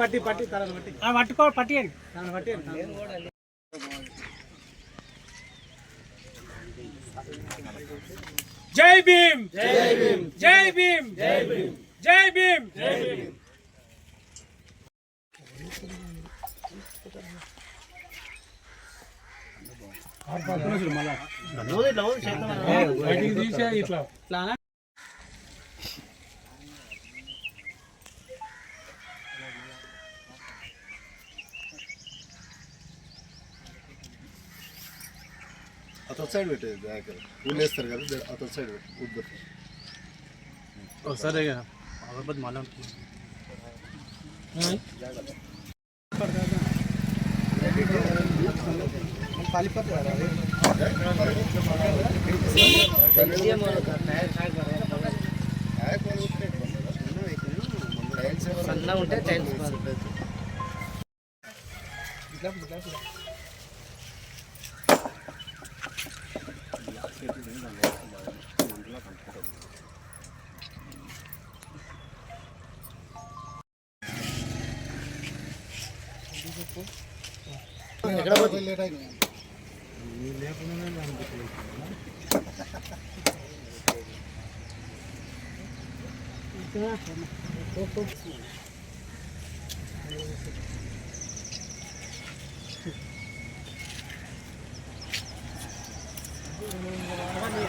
పట్టి పట్టి తలను పట్టి. ఆ, పట్టుకో పట్టియండి. తలను పట్టి జై భీమ్. జై భీమ్. జై భీమ్. జై భీమ్. జై భీమ్. జై భీమ్. ఇట్లా అతని సైడ్ పెట్టేది బ్యాక్ ఊళ్ళేస్తారు కదా అతని సైడ్ పెట్టి ఉద్దరు ఒకసారి అగరబత్తి మళ్ళీ సన్నగా ఉంటే చైన్స్ లేకుండా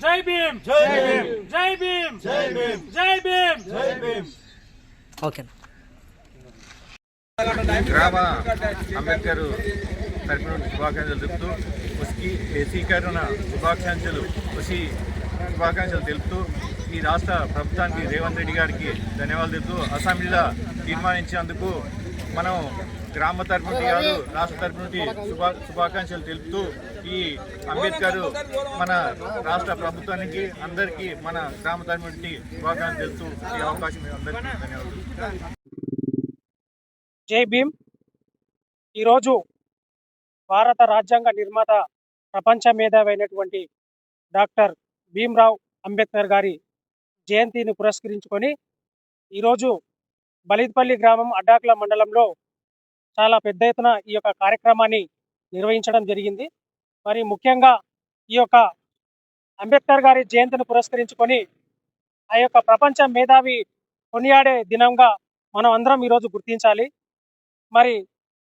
జై భీమ్ జై భీమ్ జై భీమ్ జై భీమ్ జై భీమ్ జై భీమ్ ఓకే గ్రామ అంబేద్కర్ తరపున శుభాకాంక్షలు తెలుపుతూ ఉసికి ఏసీకరణ శుభాకాంక్షలు ఉసి శుభాకాంక్షలు తెలుపుతూ ఈ రాష్ట్ర ప్రభుత్వానికి రేవంత్ రెడ్డి గారికి ధన్యవాదాలు తెలుపుతూ అసెంబ్లీలో తీర్మానించినందుకు మనం గ్రామ తరపు నుండి కాదు రాష్ట్ర తరపు నుండి శుభా శుభాకాంక్షలు తెలుపుతూ ఈ అంబేద్కర్ మన రాష్ట్ర ప్రభుత్వానికి అందరికీ మన గ్రామ తరపు నుండి శుభాకాంక్షలు తెలుపుతూ ఈ అవకాశం అందరికీ ధన్యవాదాలు. జై భీమ్. ఈరోజు భారత రాజ్యాంగ నిర్మాత ప్రపంచ మేధావి అయినటువంటి డాక్టర్ భీమ్రావ్ అంబేద్కర్ గారి జయంతిని పురస్కరించుకొని ఈరోజు బలిత్పల్లి గ్రామం అడ్డాకుల మండలంలో చాలా పెద్ద ఎత్తున ఈ యొక్క కార్యక్రమాన్ని నిర్వహించడం జరిగింది. మరి ముఖ్యంగా ఈ యొక్క అంబేద్కర్ గారి జయంతిని పురస్కరించుకొని ఆ యొక్క ప్రపంచ మేధావి కొనియాడే దినంగా మనం అందరం ఈరోజు గుర్తించాలి. మరి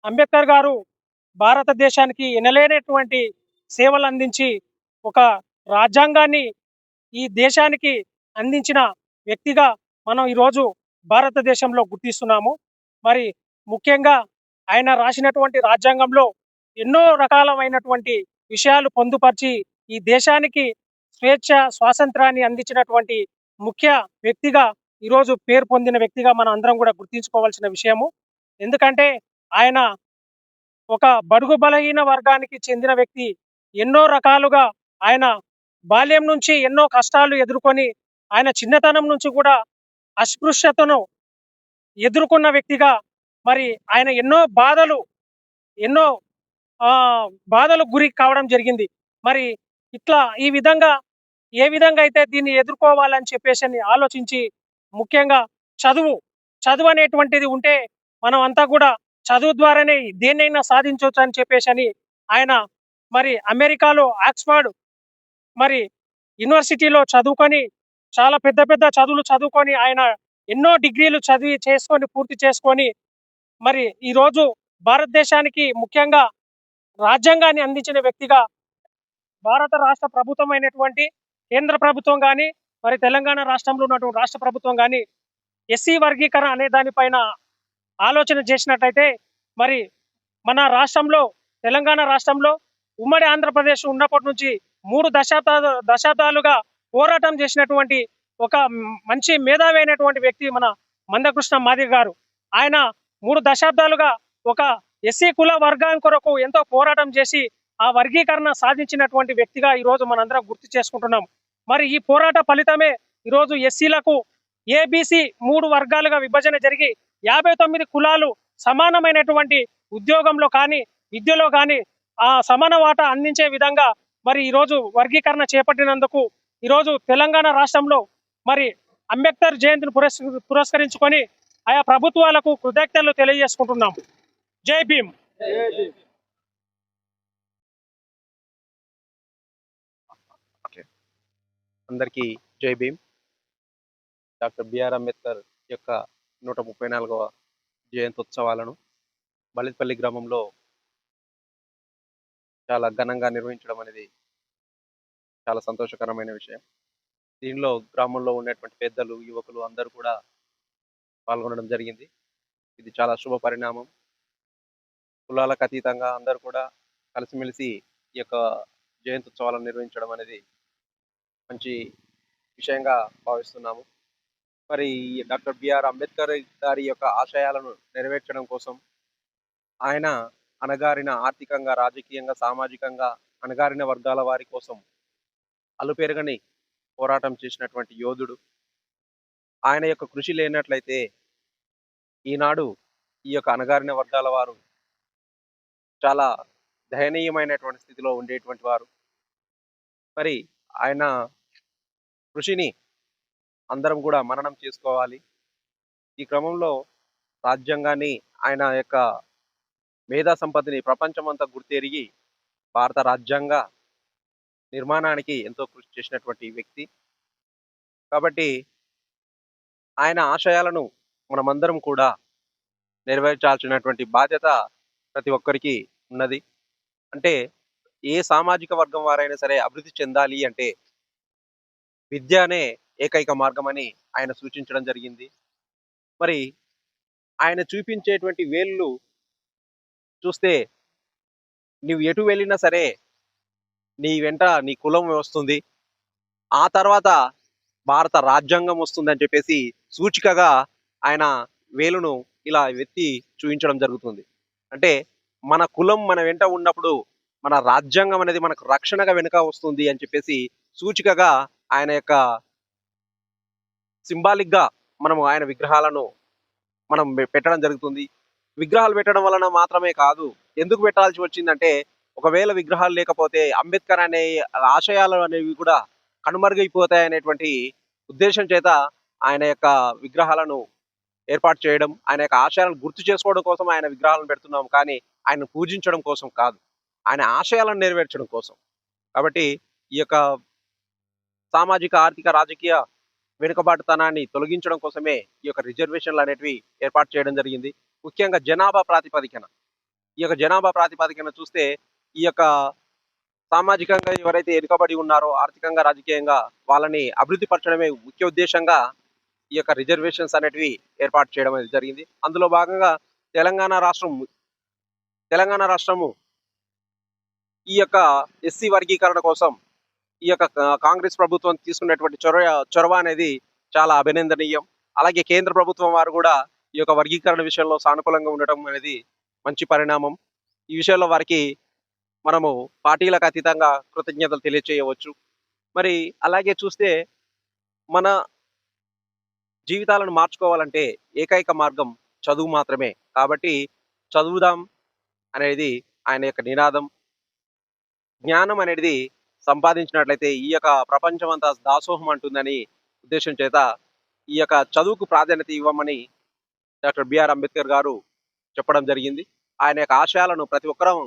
అంబేద్కర్ గారు భారతదేశానికి ఎనలేనటువంటి సేవలు అందించి ఒక రాజ్యాంగాన్ని ఈ దేశానికి అందించిన వ్యక్తిగా మనం ఈరోజు భారతదేశంలో గుర్తిస్తున్నాము. మరి ముఖ్యంగా ఆయన రాసినటువంటి రాజ్యాంగంలో ఎన్నో రకాలమైనటువంటి విషయాలు పొందుపరిచి ఈ దేశానికి స్వేచ్ఛ స్వాతంత్రాన్ని అందించినటువంటి ముఖ్య వ్యక్తిగా ఈరోజు పేరు పొందిన వ్యక్తిగా మనం అందరం కూడా గుర్తించుకోవాల్సిన విషయము. ఎందుకంటే ఆయన ఒక బడుగు బలహీన వర్గానికి చెందిన వ్యక్తి. ఎన్నో రకాలుగా ఆయన బాల్యం నుంచి ఎన్నో కష్టాలు ఎదుర్కొని ఆయన చిన్నతనం నుంచి కూడా అస్పృశ్యతను ఎదుర్కొన్న వ్యక్తిగా మరి ఆయన ఎన్నో బాధలు ఎన్నో ఆ, బాధలకు గురి కావడం జరిగింది. మరి ఇట్లా ఈ విధంగా ఏ విధంగా అయితే దీన్ని ఎదుర్కోవాలని చెప్పేసి అని ఆలోచించి ముఖ్యంగా చదువు చదువు అనేటువంటిది ఉంటే మనం అంతా కూడా చదువు ద్వారానే దేన్నైనా సాధించవచ్చు అని చెప్పేసి అని ఆయన మరి అమెరికాలో ఆక్స్ఫర్డ్ మరి యూనివర్సిటీలో చదువుకొని చాలా పెద్ద పెద్ద చదువులు చదువుకొని ఆయన ఎన్నో డిగ్రీలు చదివి చేసుకొని పూర్తి చేసుకొని మరి ఈరోజు భారతదేశానికి ముఖ్యంగా రాజ్యాంగాన్ని అందించిన వ్యక్తిగా భారత రాష్ట్ర ప్రభుత్వం అయినటువంటి కేంద్ర ప్రభుత్వం కానీ మరి తెలంగాణ రాష్ట్రంలో ఉన్నటువంటి రాష్ట్ర ప్రభుత్వం కానీ ఎస్సీ వర్గీకరణ అనే దానిపైన ఆలోచన చేసినట్టయితే మరి మన రాష్ట్రంలో తెలంగాణ రాష్ట్రంలో ఉమ్మడి ఆంధ్రప్రదేశ్ ఉన్నప్పటి నుంచి మూడు దశాబ్దాలు దశాబ్దాలుగా పోరాటం చేసినటువంటి ఒక మంచి మేధావి అయినటువంటి వ్యక్తి మన మందకృష్ణ మాదిరి గారు. ఆయన మూడు దశాబ్దాలుగా ఒక ఎస్సీ కుల వర్గం కొరకు ఎంతో పోరాటం చేసి ఆ వర్గీకరణ సాధించినటువంటి వ్యక్తిగా ఈరోజు మనందరం గుర్తు చేసుకుంటున్నాం. మరి ఈ పోరాట ఫలితమే ఈరోజు ఎస్సీలకు ఏబీసీ మూడు వర్గాలుగా విభజన జరిగి యాభై తొమ్మిది కులాలు సమానమైనటువంటి ఉద్యోగంలో కానీ విద్యలో కానీ ఆ సమాన వాటా అందించే విధంగా మరి ఈరోజు వర్గీకరణ చేపట్టినందుకు ఈరోజు తెలంగాణ రాష్ట్రంలో మరి అంబేద్కర్ జయంతిని పురస్ పురస్కరించుకొని ఆయా ప్రభుత్వాలకు కృతజ్ఞతలు తెలియజేసుకుంటున్నాము. జై భీమ్. అందరికీ జై భీమ్. డాక్టర్ బిఆర్ అంబేద్కర్ యొక్క నూట ముప్పై నాలుగవ జయంత్యుత్సవాలను బలిపల్లి గ్రామంలో చాలా ఘనంగా నిర్వహించడం అనేది చాలా సంతోషకరమైన విషయం. దీనిలో గ్రామంలో ఉన్నటువంటి పెద్దలు యువకులు అందరూ కూడా పాల్గొనడం జరిగింది. ఇది చాలా శుభ పరిణామం. కులాలకు అతీతంగా అందరూ కూడా కలిసిమెలిసి ఈ యొక్క జయంత్యుత్సవాలను నిర్వహించడం అనేది మంచి విషయంగా భావిస్తున్నాము. మరి ఈ డాక్టర్ బిఆర్ అంబేద్కర్ గారి యొక్క ఆశయాలను నెరవేర్చడం కోసం ఆయన అణగారిన ఆర్థికంగా రాజకీయంగా సామాజికంగా అణగారిన వర్గాల వారి కోసం అలుపెరగని పోరాటం చేసినటువంటి యోధుడు ఆయన యొక్క కృషి లేనట్లయితే ఈనాడు ఈ యొక్క అణగారిన వర్గాల వారు చాలా దయనీయమైనటువంటి స్థితిలో ఉండేటువంటి వారు. మరి ఆయన కృషిని అందరం కూడా మననం చేసుకోవాలి. ఈ క్రమంలో రాజ్యాంగాన్ని ఆయన యొక్క మేధా సంపత్తిని ప్రపంచమంతా గుర్తెరిగి భారత రాజ్యాంగ నిర్మాణానికి ఎంతో కృషి చేసినటువంటి వ్యక్తి. కాబట్టి ఆయన ఆశయాలను మనమందరం కూడా నెరవేర్చాల్సినటువంటి బాధ్యత ప్రతి ఒక్కరికి ఉన్నది. అంటే ఏ సామాజిక వర్గం వారైనా సరే అభివృద్ధి చెందాలి అంటే విద్య అనే ఏకైక మార్గమని ఆయన సూచించడం జరిగింది. మరి ఆయన చూపించేటువంటి వేళ్ళు చూస్తే నువ్వు ఎటు వెళ్ళినా సరే నీ వెంట నీ కులం వస్తుంది. ఆ తర్వాత భారత రాజ్యాంగం వస్తుందని చెప్పేసి సూచికగా ఆయన వేలును ఇలా ఎత్తి చూపించడం జరుగుతుంది. అంటే మన కులం మన వెంట ఉన్నప్పుడు మన రాజ్యాంగం అనేది మనకు రక్షణగా వెనుక వస్తుంది అని చెప్పేసి సూచికగా ఆయన యొక్క సింబాలిక్గా మనము ఆయన విగ్రహాలను మనం పెట్టడం జరుగుతుంది. విగ్రహాలు పెట్టడం వలన మాత్రమే కాదు ఎందుకు పెట్టాల్సి వచ్చిందంటే ఒకవేళ విగ్రహాలు లేకపోతే అంబేద్కర్ అనే ఆశయాలు అనేవి కూడా కనుమరుగైపోతాయి అనేటువంటి ఉద్దేశం చేత ఆయన యొక్క విగ్రహాలను ఏర్పాటు చేయడం ఆయన యొక్క ఆశయాలను గుర్తు చేసుకోవడం కోసం ఆయన విగ్రహాలను పెడుతున్నాం కానీ ఆయన పూజించడం కోసం కాదు. ఆయన ఆశయాలను నెరవేర్చడం కోసం. కాబట్టి ఈ యొక్క సామాజిక ఆర్థిక రాజకీయ వెనుకబాటుతనాన్ని తొలగించడం కోసమే ఈ యొక్క రిజర్వేషన్లు అనేటివి ఏర్పాటు చేయడం జరిగింది. ముఖ్యంగా జనాభా ప్రాతిపదికన. ఈ యొక్క జనాభా ప్రాతిపదికన చూస్తే ఈ యొక్క సామాజికంగా ఎవరైతే వెనుకబడి ఉన్నారో ఆర్థికంగా రాజకీయంగా వాళ్ళని అభివృద్ధి పరచడమే ముఖ్య ఉద్దేశంగా ఈ యొక్క రిజర్వేషన్స్ అనేటివి ఏర్పాటు చేయడం అనేది జరిగింది. అందులో భాగంగా తెలంగాణ రాష్ట్రం తెలంగాణ రాష్ట్రము ఈ యొక్క ఎస్సీ వర్గీకరణ కోసం ఈ యొక్క కాంగ్రెస్ ప్రభుత్వం తీసుకున్నటువంటి చొరవ చొరవ అనేది చాలా అభినందనీయం. అలాగే కేంద్ర ప్రభుత్వం వారు కూడా ఈ యొక్క వర్గీకరణ విషయంలో సానుకూలంగా ఉండటం అనేది మంచి పరిణామం. ఈ విషయంలో వారికి మనము పార్టీలకు అతీతంగా కృతజ్ఞతలు తెలియచేయవచ్చు. మరి అలాగే చూస్తే మన జీవితాలను మార్చుకోవాలంటే ఏకైక మార్గం చదువు మాత్రమే. కాబట్టి చదువుదాం అనేది ఆయన యొక్క నినాదం. జ్ఞానం అనేది సంపాదించినట్లయితే ఈ యొక్క ప్రపంచం అంతా దాసోహం అంటుందని ఉద్దేశం చేత ఈ యొక్క చదువుకు ప్రాధాన్యత ఇవ్వమని డాక్టర్ బిఆర్ అంబేద్కర్ గారు చెప్పడం జరిగింది. ఆయన యొక్క ఆశయాలను ప్రతి ఒక్కరం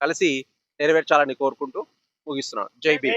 కలిసి నెరవేర్చాలని కోరుకుంటూ ముగిస్తున్నాను. జై బీ